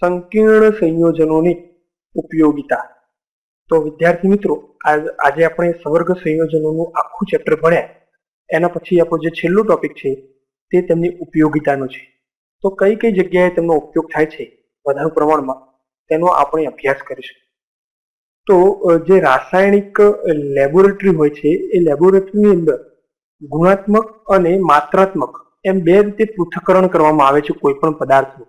સંકીર્ણ સંયોજનોની ઉપયોગિતા. તો વિદ્યાર્થી મિત્રો, આજ- આપણે સવર્ગ સંયોજનોનું આખું ચેપ્ટર ભણ્યા. એના પછી આપણો જે છેલ્લો ટોપિક છે, તે તેમની ઉપયોગિતાનો છે. તો કઈ કઈ જગ્યાએ તેમનો ઉપયોગ થાય છે, વધારે પ્રમાણમાં, તેનો આપણે અભ્યાસ કરીશું. તો જે રાસાયણિક લેબોરેટરી હોય છે, એ લેબોરેટરીની અંદર ગુણાત્મક અને માત્રાત્મક એમ બે રીતે પૃથ્થકરણ કરવામાં આવે છે કોઈ પણ પદાર્થનું.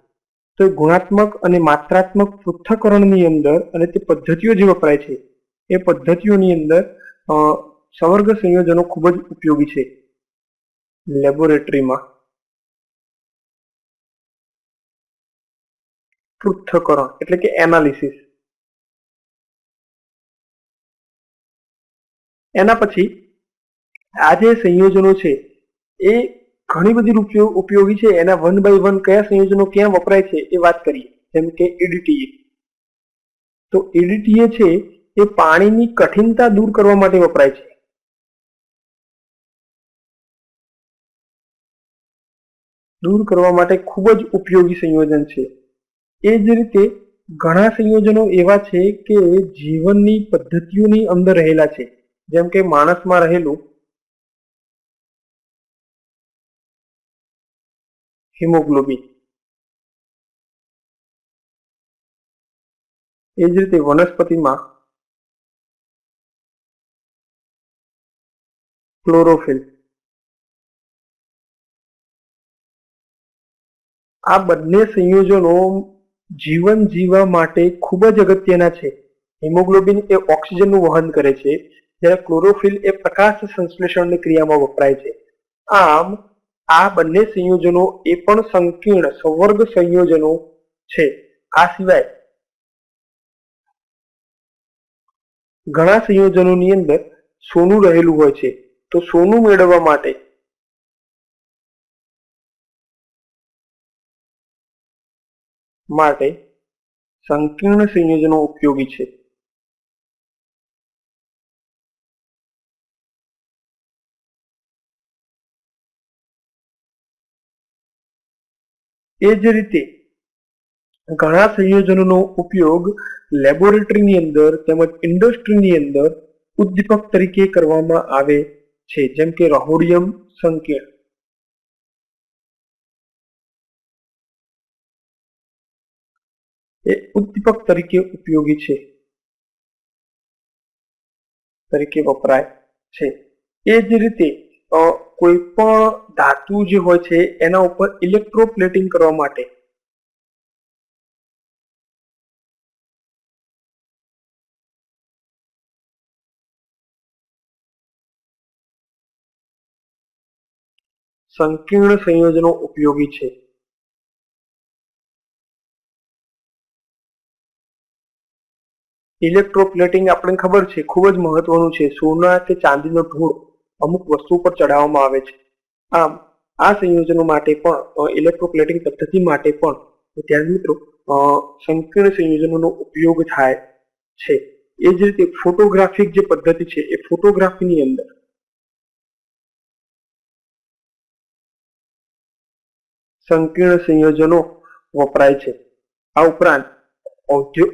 તો ગુણાત્મક અને માત્રાત્મક પૃથ્થકરણની અંદર અને તે પદ્ધતિઓ જે વપરાય છે, એ પદ્ધતિઓની અંદર સવર્ગ સંયોજનો ખૂબ જ ઉપયોગી છે. લેબોરેટરીમાં. પૃથ્થકરણ, એટલે કે એનાલિસિસ. એના પછી, આ જે સંયોજનો છે, એ ઘણી બધી ઉપયોગી છે. એના વન બાય વન કયા સંયોજનો ક્યાં વપરાય છે એ વાત કરીએ. જેમ કે EDTA તો EDTA છે એ પાણીની કઠિનતા દૂર કરવા માટે વપરાય છે. દૂર કરવા માટે ખૂબ જ ઉપયોગી સંયોજન છે. એ જ રીતે ઘણા સંયોજનો એવા છે કે જીવનની પદ્ધતિઓની અંદર રહેલા છે. જેમ કે માણસમાં રહેલું હિમોગ્લોબિન. એ જ રીતે વનસ્પતિમાં ક્લોરોફિલ આ બંને સંયોજનો જીવન જીવવા માટે ખૂબ જ અગત્યના છે. હિમોગ્લોબિન એ ઓક્સિજનનું વહન કરે છે, જ્યારે ક્લોરોફિલ એ પ્રકાશ સંશ્લેષણની ક્રિયામાં વપરાય છે. આમ આ બંને સંયોજનો એ પણ સંકીર્ણ સંવર્ગ સંયોજનો છે. આ સિવાય ઘણા સંયોજનોની અંદર સોનું રહેલું હોય છે. તો સોનું મેળવવા માટે માટે સંકીર્ણ સંયોજનો ઉપયોગી છે. એ જ રીતે ઘણા સંયોજનોનો ઉપયોગ લેબોરેટરીની અંદર તેમજ ઇન્ડસ્ટ્રીની અંદર ઉદ્દીપક તરીકે કરવામાં આવે છે, જેમ કે રહોડિયમ સંકેત. એ ઉદ્દીપક તરીકે ઉપયોગી છે, તરીકે વપરાય છે. એ જ રીતે કોઈ પણ ધાતુ જે હોય છે, એના ઉપર ઇલેક્ટ્રોપ્લેટિંગ કરવા માટે. સંકીર્ણ સંયોજનો ઉપયોગી છે. ઇલેક્ટ્રોપ્લેટિંગ આપણને ખબર છે, ખૂબ જ મહત્વનું છે. સોના કે ચાંદીનો ધૂળ. અમુક વસ્તુ પર ચડાવવામાં આવે છે. આમ, આ સંયોજનો માટે પણ ઇલેક્ટ્રોપ્લેટિંગ પદ્ધતિ માટે પણ વિદ્યાર્થી મિત્રો સંકીર્ણ સંયોજનોનો ઉપયોગ થાય છે. એ જ રીતે ફોટોગ્રાફિક જે પદ્ધતિ છે, એ ફોટોગ્રાફીની અંદર. સંકીર્ણ સંયોજનો વપરાય છે. આ ઉપરાંત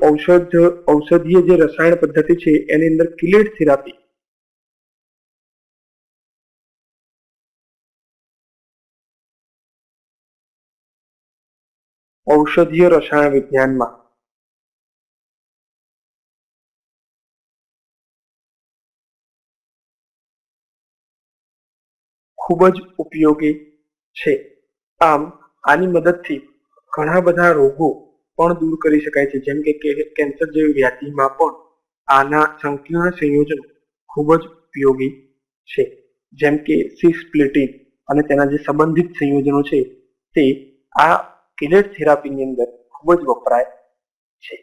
ઔષધ, ઔષધીય જે રસાયણ પદ્ધતિ છે, એની અંદર કિલેટ થેરાપી ઔષધીય રસાયણ વિજ્ઞાનમાં ખૂબ જ ઉપયોગી છે. આમ, આની મદદથી ઘણા બધા રોગો પણ દૂર કરી શકાય છે. જેમ કે, કેન્સર જેવી વ્યાધિમાં પણ આના સંકીર્ણ સંયોજનો ખૂબ જ ઉપયોગી છે. જેમ કે, સિસ્પ્લેટિન અને તેના જે સંબંધિત સંયોજનો છે તે આ કિલેટ થેરાપીની અંદર ખૂબ જ વપરાય છે.